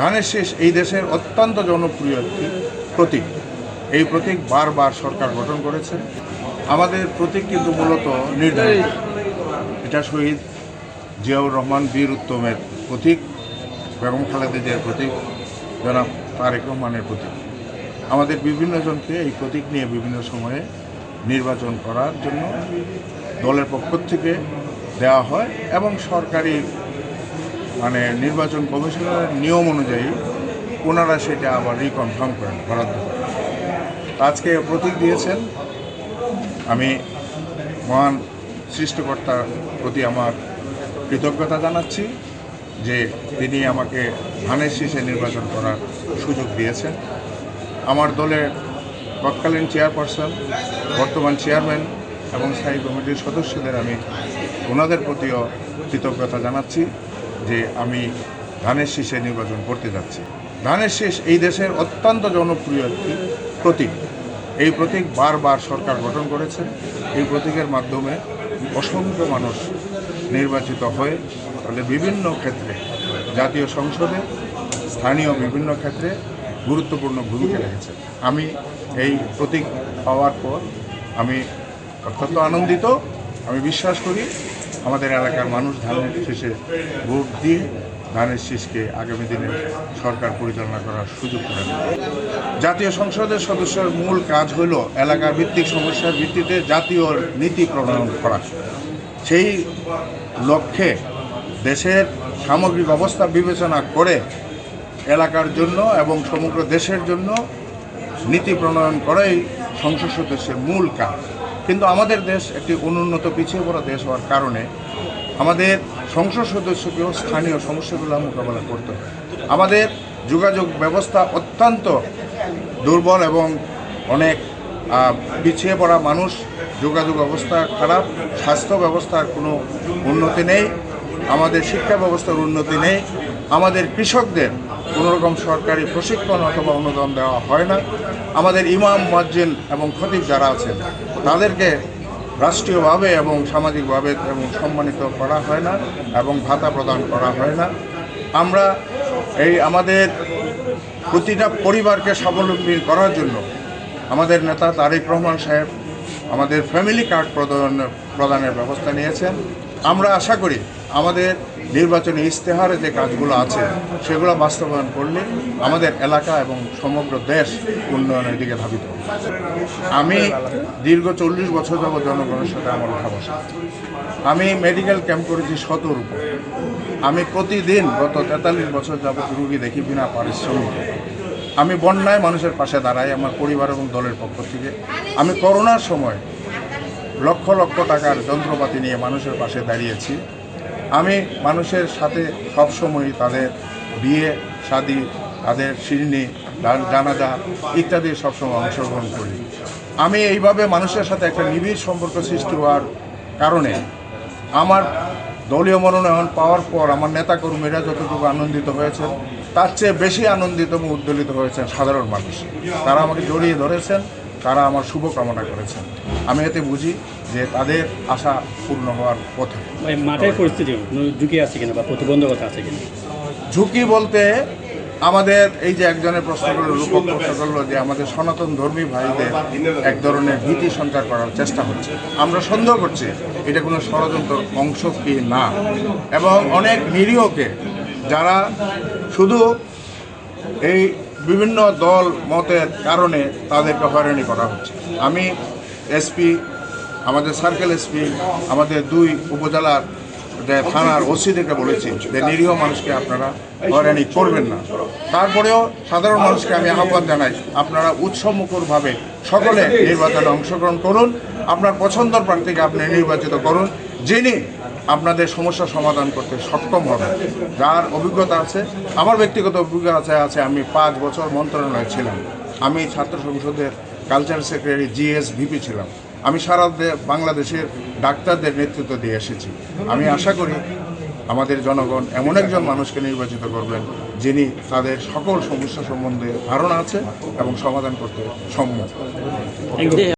ধানের শেষ এই দেশের অত্যন্ত জনপ্রিয় একটি প্রতীক। এই প্রতীক বারবার সরকার গঠন করেছে। আমাদের প্রতীক কিন্তু মূলত নির্ধারিত। এটা শহীদ জিয়াউর রহমান বীর উত্তমের প্রতীক, বেগম খালেদা প্রতীক, জনাব তারেক রহমানের প্রতীক। আমাদের বিভিন্ন জনকে এই প্রতীক নিয়ে বিভিন্ন সময়ে নির্বাচন করার জন্য দলের পক্ষ থেকে দেওয়া হয় এবং সরকারি মানে নির্বাচন কমিশনের নিয়ম অনুযায়ী ওনারা সেটা আবার রিকনফার্ম করেন বরাদ্দ আজকে প্রতীক দিয়েছেন। আমি মহান সৃষ্টিকর্তার প্রতি আমার কৃতজ্ঞতা জানাচ্ছি যে তিনি আমাকে ধানের শীষে নির্বাচন করার সুযোগ দিয়েছেন। আমার দলের তৎকালীন চেয়ারপারসন, বর্তমান চেয়ারম্যান এবং স্থায়ী কমিটির সদস্যদের আমি ওনাদের প্রতিও কৃতজ্ঞতা জানাচ্ছি। যে আমি ধানের শীষে নির্বাচন করতে যাচ্ছি। ধানের শীষ এই দেশের অত্যন্ত জনপ্রিয় একটি প্রতীক। এই প্রতীক বারবার সরকার গঠন করেছে। এই প্রতীকের মাধ্যমে অসংখ্য মানুষ নির্বাচিত হয়ে তাদের বিভিন্ন ক্ষেত্রে, জাতীয় সংসদে, স্থানীয় বিভিন্ন ক্ষেত্রে গুরুত্বপূর্ণ ভূমিকা রেখেছে। আমি এই প্রতীক পাওয়ার পর আমি অত্যন্ত আনন্দিত। আমি বিশ্বাস করি আমাদের এলাকার মানুষ ধানের শীষে ভোট দিয়ে ধানের শীষকে আগামী দিনে সরকার পরিচালনা করার সুযোগ করে জাতীয় সংসদের সদস্যের মূল কাজ হলো এলাকার ভিত্তিক সমস্যার ভিত্তিতে জাতীয় নীতি প্রণয়ন করা। সেই লক্ষ্যে দেশের সামগ্রিক অবস্থা বিবেচনা করে এলাকার জন্য এবং সমগ্র দেশের জন্য নীতি প্রণয়ন করাই সংসদ সদস্যের মূল কাজ। কিন্তু আমাদের দেশ একটি অনুন্নত, পিছিয়ে পড়া দেশ হওয়ার কারণে আমাদের সংসদ সদস্যকেও স্থানীয় সমস্যাগুলো মোকাবেলা করতে হয়। আমাদের যোগাযোগ ব্যবস্থা অত্যন্ত দুর্বল এবং অনেক পিছিয়ে পড়া মানুষ, যোগাযোগ অবস্থা খারাপ, স্বাস্থ্য ব্যবস্থার কোনো উন্নতি নেই, আমাদের শিক্ষা ব্যবস্থার উন্নতি নেই, আমাদের কৃষকদের কোনোরকম সরকারি প্রশিক্ষণ অথবা অনুদান দেওয়া হয় না, আমাদের ইমাম মজ্জিন এবং খতিব যারা আছেন তাদেরকে রাষ্ট্রীয়ভাবে এবং সামাজিকভাবে এবং সম্মানিত করা হয় না এবং ভাতা প্রদান করা হয় না। আমরা এই আমাদের প্রতিটা পরিবারকে স্বাবলম্বী করার জন্য আমাদের নেতা তারেক রহমান সাহেব আমাদের ফ্যামিলি কার্ড প্রদান প্রদানের ব্যবস্থা নিয়েছেন। আমরা আশা করি আমাদের নির্বাচনী ইশতেহারে যে কাজগুলো আছে, সেগুলো বাস্তবায়ন করলে আমাদের এলাকা এবং সমগ্র দেশ উন্নয়নের দিকে ধাবিত। আমি দীর্ঘ চল্লিশ বছর যাবৎ জনগণের সাথে আমার উঠা বসা। আমি মেডিকেল ক্যাম্প করেছি শতর উপর। আমি প্রতিদিন গত তেতাল্লিশ বছর যাবৎ রুগী দেখি বিনা পারিশ্রমিক। আমি বন্যায় মানুষের পাশে দাঁড়াই আমার পরিবার এবং দলের পক্ষ থেকে। আমি করোনার সময় লক্ষ লক্ষ টাকার যন্ত্রপাতি নিয়ে মানুষের পাশে দাঁড়িয়েছি। আমি মানুষের সাথে সবসময় তাদের বিয়ে, শাদি, তাদের শিরনি জানাজা ইত্যাদি সবসময় অংশগ্রহণ করি। আমি এইভাবে মানুষের সাথে একটা নিবিড় সম্পর্ক সৃষ্টি হওয়ার কারণে আমার দলীয় মনোনয়ন পাওয়ার পর আমার নেতাকর্মীরা যতটুকু আনন্দিত হয়েছেন, তার চেয়ে বেশি আনন্দিত এবং উদ্দোলিত হয়েছেন সাধারণ মানুষ। তারা আমাকে জড়িয়ে ধরেছেন। তারা আমার শুভকামনা করেছেন। আমি এতে বুঝি যে তাদের আশা পূর্ণ হওয়ার পথে। মাঠের পরিস্থিতি ঝুঁকি আছে কিনা বা প্রতিবন্ধকতা আছে কিনা? ঝুঁকি বলতে আমাদের এই যে একজনের প্রশ্ন করল রূপক প্রশ্ন করল যে আমাদের সনাতন ধর্মী ভাইদের এক ধরনের ভীতি সঞ্চার করার চেষ্টা হচ্ছে। আমরা সন্দেহ করছি এটা কোনো ষড়যন্ত্র অংশ কি না? এবং অনেক নিরীহকে যারা শুধু এই বিভিন্ন দল মতের কারণে তাদেরকে হয়রানি করা হচ্ছে। আমি এসপি, আমাদের সার্কেল এসপি, আমাদের দুই উপজেলার থানার ওসিদেরকে বলেছি যে নিরীহ মানুষকে আপনারা হয়রানি করবেন না। তারপরেও সাধারণ মানুষকে আমি আহ্বান জানাই, আপনারা উৎসমুখরভাবে সকলে নির্বাচনে অংশগ্রহণ করুন, আপনার পছন্দর প্রার্থীকে আপনি নির্বাচিত করুন, যিনি আপনাদের সমস্যা সমাধান করতে সক্ষম হবে যার অভিজ্ঞতা আছে, আমার ব্যক্তিগত অভিজ্ঞতা আছে, আমি পাঁচ বছর মন্ত্রণালয়ে ছিলাম। আমি ছাত্র সংসদের কালচার সেক্রেটারি জিএস ভিপি ছিলাম। আমি সারা বাংলাদেশের ডাক্তারদের নেতৃত্ব দিয়ে এসেছি। আমি আশা করি আমাদের জনগণ এমন একজন মানুষকে নির্বাচিত করবেন যিনি তাদের সকল সমস্যা সম্বন্ধে ধারণা আছে এবং সমাধান করতে ইউ